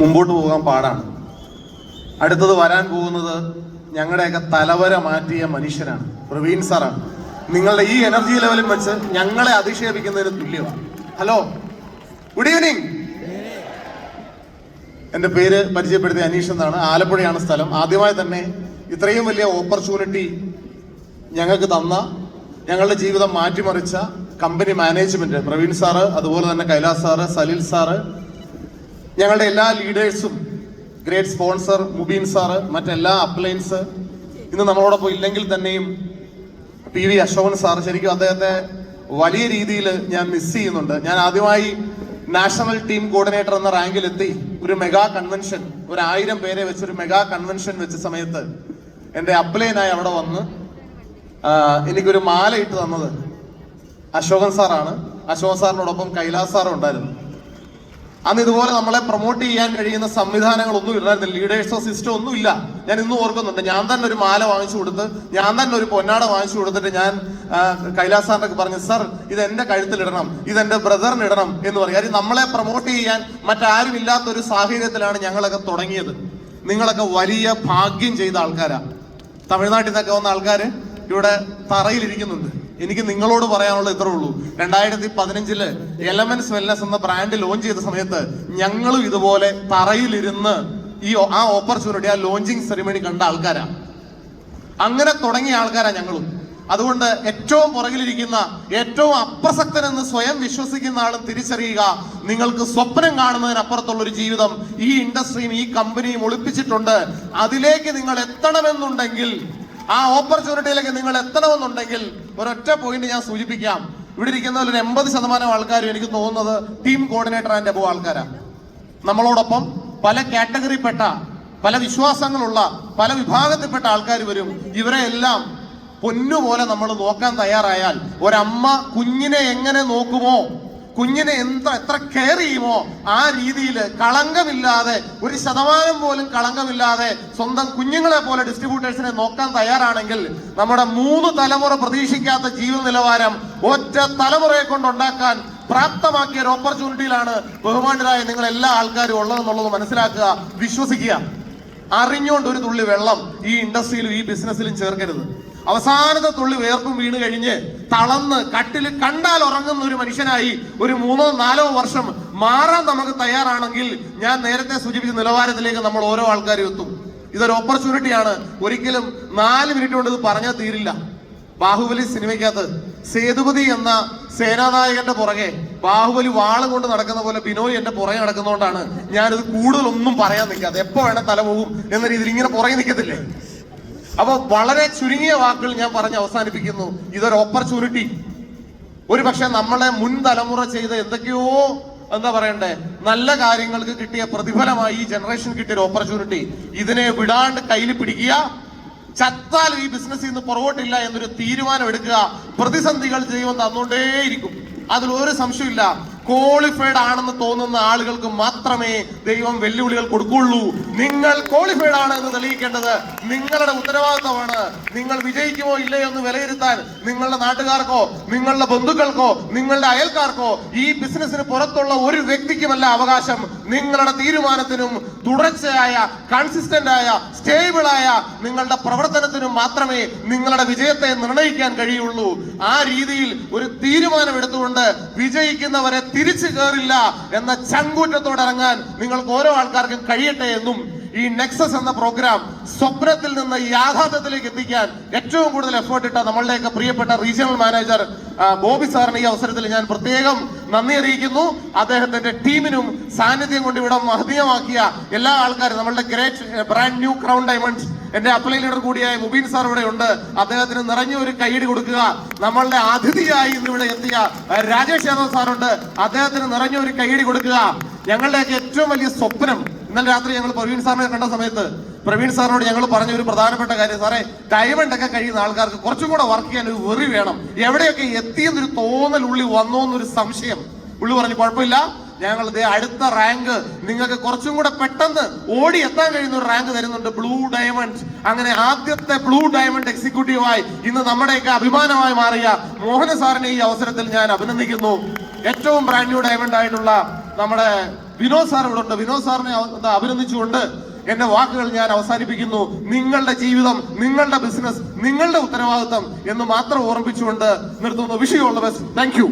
മുമ്പോട്ട് പോകാൻ പാടാണ്. അടുത്തത് വരാൻ പോകുന്നത് ഞങ്ങളുടെയൊക്കെ തലവര മാറ്റിയ മനുഷ്യനാണ് പ്രവീൺ സാറാണ്. നിങ്ങളുടെ ഈ എനർജി ലെവലിൽ വെച്ച് ഞങ്ങളെ അധിക്ഷേപിക്കുന്നതിന് തുല്യമാണ്. ഹലോ ഗുഡ് ഈവനിങ് എന്റെ പേര് പരിചയപ്പെടുത്തിയ അനീഷ് എന്നാണ്. ആലപ്പുഴയാണ് സ്ഥലം. ആദ്യമായി തന്നെ ഇത്രയും വലിയ ഓപ്പർച്യൂണിറ്റി ഞങ്ങൾക്ക് തന്ന ഞങ്ങളുടെ ജീവിതം മാറ്റിമറിച്ച കമ്പനി മാനേജ്മെന്റ് പ്രവീൺ സാറ് അതുപോലെ തന്നെ കൈലാസ് സാറ് സലീൽ സാറ് ഞങ്ങളുടെ എല്ലാ ലീഡേഴ്സും ഗ്രേറ്റ് സ്പോൺസർ മുബീൻ സാറ് മറ്റെല്ലാ അപ്ലയൻസ് ഇന്ന് നമ്മളോടൊപ്പം ഇല്ലെങ്കിൽ തന്നെയും പി വി അശോകൻ സാർ ശരിക്കും അദ്ദേഹത്തെ വലിയ രീതിയിൽ ഞാൻ മിസ് ചെയ്യുന്നുണ്ട്. ഞാൻ ആദ്യമായി നാഷണൽ ടീം കോർഡിനേറ്റർ എന്ന റാങ്കിൽ എത്തി ഒരു മെഗാ കൺവെൻഷൻ ഒരു ആയിരം പേരെ വെച്ച് ഒരു മെഗാ കൺവെൻഷൻ വെച്ച സമയത്ത് എന്റെ അപ്ലൈനായി അവിടെ വന്ന് എനിക്കൊരു മാല ഇട്ട് തന്നത് അശോകൻ സാറാണ്. അശോകൻ സാറിനോടൊപ്പം കൈലാസ് സാറും ഉണ്ടായിരുന്നു. അന്ന് ഇതുപോലെ നമ്മളെ പ്രൊമോട്ട് ചെയ്യാൻ കഴിയുന്ന സംവിധാനങ്ങൾ സംവിധാനങ്ങളൊന്നും ഇല്ലായിരുന്നില്ല ലീഡേഴ്സോ സിസ്റ്റോ ഒന്നും ഇല്ല. ഞാൻ ഇന്നും ഓർക്കുന്നുണ്ട്. ഞാൻ തന്നെ ഒരു മാല വാങ്ങിച്ചു കൊടുത്ത് ഞാൻ തന്നെ ഒരു പൊന്നാട വാങ്ങിച്ചു കൊടുത്തിട്ട് ഞാൻ കൈലാസ് സാറിനൊക്കെ പറഞ്ഞു സർ ഇത് എന്റെ കഴുത്തിലിടണം ഇത് എന്റെ ബ്രദറിന് ഇടണം എന്ന് പറയും. കാര്യം നമ്മളെ പ്രൊമോട്ട് ചെയ്യാൻ മറ്റാരും ഇല്ലാത്ത ഒരു സാഹചര്യത്തിലാണ് ഞങ്ങളൊക്കെ തുടങ്ങിയത്. നിങ്ങളൊക്കെ വലിയ ഭാഗ്യം ചെയ്ത ആൾക്കാരാ. തമിഴ്നാട്ടിൽ നിന്നൊക്കെ വന്ന ആൾക്കാർ ഇവിടെ തറയിലിരിക്കുന്നുണ്ട്. എനിക്ക് നിങ്ങളോട് പറയാനുള്ളത് ഇത്രേ ഉള്ളൂ. രണ്ടായിരത്തി പതിനഞ്ചിൽ എലമെന്റ്സ് വെൽനസ് എന്ന ബ്രാൻഡ് ലോഞ്ച് ചെയ്ത സമയത്ത് ഞങ്ങളും ഇതുപോലെ തറയിലിരുന്ന് ഈ ആ ഓപ്പർച്യൂണിറ്റി ആ ലോഞ്ചിങ് സെറിമണി കണ്ട ആൾക്കാരാ. അങ്ങനെ തുടങ്ങിയ ആൾക്കാരാ ഞങ്ങളും. അതുകൊണ്ട് ഏറ്റവും പുറകിലിരിക്കുന്ന ഏറ്റവും അപ്രസക്തനെന്ന് സ്വയം വിശ്വസിക്കുന്ന ആൾ തിരിച്ചറിയുക നിങ്ങൾക്ക് സ്വപ്നം കാണുന്നതിനപ്പുറത്തുള്ള ഒരു ജീവിതം ഈ ഇൻഡസ്ട്രിയും ഈ കമ്പനിയും ഒളിപ്പിച്ചിട്ടുണ്ട്. അതിലേക്ക് നിങ്ങൾ എത്തണമെന്നുണ്ടെങ്കിൽ ആ ഓപ്പർച്യൂണിറ്റിയിലേക്ക് നിങ്ങൾ എത്തണമെന്നുണ്ടെങ്കിൽ ഒരൊറ്റ പോയിന്റ് ഞാൻ സൂചിപ്പിക്കാം. ഇവിടെ ഇരിക്കുന്ന ഒരു എൺപത് ശതമാനം ആൾക്കാരും എനിക്ക് തോന്നുന്നത് ടീം കോർഡിനേറ്റർ ആൻഡ് അബോ ആൾക്കാരാണ്. നമ്മളോടൊപ്പം പല കാറ്റഗറിപ്പെട്ട പല വിശ്വാസങ്ങളുള്ള പല വിഭാഗത്തിൽപ്പെട്ട ആൾക്കാർ വരും. ഇവരെ എല്ലാം പൊന്നുപോലെ നമ്മൾ നോക്കാൻ തയ്യാറായാൽ ഒരമ്മ കുഞ്ഞിനെ എങ്ങനെ നോക്കുമോ കുഞ്ഞിനെ എന്ത എത്ര കെയർ ചെയ്യുമോ ആ രീതിയിൽ കളങ്കമില്ലാതെ ഒരു ശതമാനം പോലും കളങ്കമില്ലാതെ സ്വന്തം കുഞ്ഞുങ്ങളെ പോലെ ഡിസ്ട്രിബ്യൂട്ടേഴ്സിനെ നോക്കാൻ തയ്യാറാണെങ്കിൽ നമ്മുടെ മൂന്ന് തലമുറ പ്രതീക്ഷിക്കാത്ത ജീവ നിലവാരം ഒറ്റ തലമുറയെ കൊണ്ടുണ്ടാക്കാൻ പ്രാപ്തമാക്കിയ ഒരു ഓപ്പർച്യൂണിറ്റിയിലാണ് ബഹുമാനരായ നിങ്ങൾ എല്ലാ ആൾക്കാരും ഉള്ളതെന്നുള്ളത് മനസ്സിലാക്കുക വിശ്വസിക്കുക. അറിഞ്ഞുകൊണ്ട് ഒരു തുള്ളി വെള്ളം ഈ ഇൻഡസ്ട്രിയിലും ഈ ബിസിനസ്സിലും ചേർക്കരുത്. അവസാനത്തെ തുള്ളി വേർപ്പും വീണ് കഴിഞ്ഞ് തളന്ന് കട്ടിൽ കണ്ടാൽ ഉറങ്ങുന്ന ഒരു മനുഷ്യനായി ഒരു മൂന്നോ നാലോ വർഷം മാറാൻ നമുക്ക് തയ്യാറാണെങ്കിൽ ഞാൻ നേരത്തെ സൂചിപ്പിച്ച നിലവാരത്തിലേക്ക് നമ്മൾ ഓരോ ആൾക്കാരും എത്തും. ഇതൊരു ഓപ്പർച്യൂണിറ്റിയാണ് ഒരിക്കലും നാല് മിനിറ്റ് കൊണ്ട് ഇത് പറഞ്ഞാൽ തീരില്ല. ബാഹുബലി സിനിമയ്ക്കകത്ത് സേതുപതി എന്ന സേനാനായകന്റെ പുറകെ ബാഹുബലി വാളും കൊണ്ട് നടക്കുന്ന പോലെ ബിനോയ് എന്റെ പുറകെ നടക്കുന്നതുകൊണ്ടാണ് ഞാനിത് കൂടുതലൊന്നും പറയാൻ നിൽക്കാതെ എപ്പോ വേണേ തല പോകും എന്ന രീതിയിൽ ഇങ്ങനെ പുറകെ നിൽക്കത്തില്ലേ? അപ്പൊ വളരെ ചുരുങ്ങിയ വാക്കുകൾ ഞാൻ പറഞ്ഞ് അവസാനിപ്പിക്കുന്നു. ഇതൊരു ഓപ്പർച്യൂണിറ്റി ഒരു പക്ഷെ നമ്മളെ മുൻ തലമുറ ചെയ്ത എന്തൊക്കെയോ എന്താ പറയണ്ടേ നല്ല കാര്യങ്ങൾക്ക് കിട്ടിയ പ്രതിഫലമായി ഈ ജനറേഷൻ കിട്ടിയ ഒരു ഓപ്പർച്യൂണിറ്റി ഇതിനെ വിടാണ്ട് കയ്യിൽ പിടിക്കുക ചത്താൽ ഈ ബിസിനസ് ഇന്ന് പുറകോട്ടില്ല എന്നൊരു തീരുമാനം എടുക്കുക. പ്രതിസന്ധികൾ ദൈവം തന്നുകൊണ്ടേയിരിക്കും അതിൽ ഒരു സംശയമില്ല ക്വാളിഫൈഡ് ആണെന്ന് തോന്നുന്ന ആളുകൾക്ക് മാത്രമേ ദൈവം വെല്ലുവിളികൾ കൊടുക്കുള്ളൂ നിങ്ങൾ ക്വാളിഫൈഡ് ആണ് എന്ന് തെളിയിക്കേണ്ടത് നിങ്ങളുടെ ഉത്തരവാദിത്തമാണ്. നിങ്ങൾ വിജയിക്കുമോ ഇല്ലയോ എന്ന് വിലയിരുത്താൻ നിങ്ങളുടെ നാട്ടുകാർക്കോ നിങ്ങളുടെ ബന്ധുക്കൾക്കോ നിങ്ങളുടെ അയൽക്കാർക്കോ ഈ ബിസിനസ്സിന് പുറത്തുള്ള ഒരു വ്യക്തിക്കുമല്ല അവകാശം. നിങ്ങളുടെ തീരുമാനത്തിനും തുടർച്ചയായ കൺസിസ്റ്റന്റ് ആയ സ്റ്റേബിൾ ആയ നിങ്ങളുടെ പ്രവർത്തനത്തിനും മാത്രമേ നിങ്ങളുടെ വിജയത്തെ നിർണയിക്കാൻ കഴിയുള്ളൂ. ആ രീതിയിൽ ഒരു തീരുമാനം എടുത്തുകൊണ്ട് വിജയിക്കുന്നവരെ തിരിച്ചു കയറില്ല എന്ന ചങ്കൂറ്റത്തോടെ ഇറങ്ങാൻ നിങ്ങൾക്ക് ഓരോ ആൾക്കാർക്കും കഴിയട്ടെ എന്നും ഈ നെക്സസ് എന്ന പ്രോഗ്രാം സ്വപ്നത്തിൽ നിന്ന് യാഥാർത്ഥ്യത്തിലേക്ക് എത്തിക്കാൻ ഏറ്റവും കൂടുതൽ എഫേർട്ട് ഇട്ട നമ്മളുടെയൊക്കെ പ്രിയപ്പെട്ട റീജിയണൽ മാനേജർ ബോബി സാറിന് ഈ അവസരത്തിൽ ഞാൻ പ്രത്യേകം നന്ദി അറിയിക്കുന്നു. അദ്ദേഹത്തിന്റെ ടീമിനും സാന്നിധ്യം കൊണ്ട് ഇവിടെ മഹനീയമാക്കിയ എല്ലാ ആൾക്കാരും നമ്മളുടെ great brand new crown diamonds എന്റെ അപ്ലൈ ലീഡർ കൂടിയായ മുബീൻ സാർ ഇവിടെ ഉണ്ട്. അദ്ദേഹത്തിന് നിറഞ്ഞ ഒരു കൈയടി കൊടുക്കുക. നമ്മളുടെ അതിഥിയായി ഇന്ന് ഇവിടെ എത്തിയ രാജേഷ് യാദവ് സാറുണ്ട്. അദ്ദേഹത്തിന് നിറഞ്ഞ ഒരു കൈയടി കൊടുക്കുക. ഞങ്ങളുടെയൊക്കെ ഏറ്റവും വലിയ സ്വപ്നം ഇന്നലെ രാത്രി ഞങ്ങൾ പ്രവീൺ സാറിനെ കണ്ട സമയത്ത് പ്രവീൺ സാറിനോട് ഞങ്ങൾ പറഞ്ഞ ഒരു പ്രധാനപ്പെട്ട കാര്യം സാറേ ഡയമണ്ട് ഒക്കെ കഴിയുന്ന ആൾക്കാർക്ക് കുറച്ചും കൂടെ വർക്ക് ചെയ്യാൻ ഒരു വെറി വേണം. എവിടെയൊക്കെ എത്തിയെന്നൊരു തോന്നൽ ഉള്ളി വന്നോ എന്നൊരു സംശയം. ഉള്ളി പറഞ്ഞു കുഴപ്പമില്ല. ഞങ്ങൾ ദേ അടുത്ത റാങ്ക് നിങ്ങൾക്ക് കുറച്ചും കൂടെ പെട്ടെന്ന് ഓടി എത്താൻ കഴിയുന്ന ഒരു റാങ്ക് തരുന്നുണ്ട്. ബ്ലൂ ഡയമണ്ട് അങ്ങനെ ആദ്യത്തെ ബ്ലൂ ഡയമണ്ട് എക്സിക്യൂട്ടീവായി ഇന്ന് നമ്മുടെയൊക്കെ അഭിമാനമായി മാറിയ മോഹന സാറിനെ ഈ അവസരത്തിൽ ഞാൻ അഭിനന്ദിക്കുന്നു. ഏറ്റവും ബ്രാൻഡ് ന്യൂ ഡയമണ്ട് ആയിട്ടുള്ള നമ്മുടെ വിനോദ് സാർ ഇവിടെ ഉണ്ട്. വിനോദ് സാറിനെ അഭിനന്ദിച്ചുകൊണ്ട് എന്റെ വാക്കുകൾ ഞാൻ അവസാനിപ്പിക്കുന്നു. നിങ്ങളുടെ ജീവിതം നിങ്ങളുടെ ബിസിനസ് നിങ്ങളുടെ ഉത്തരവാദിത്തം എന്ന് മാത്രം ഓർമ്മിച്ചുകൊണ്ട് നിർത്തുന്നു. വിഷയമുള്ള ബസ് താങ്ക് യു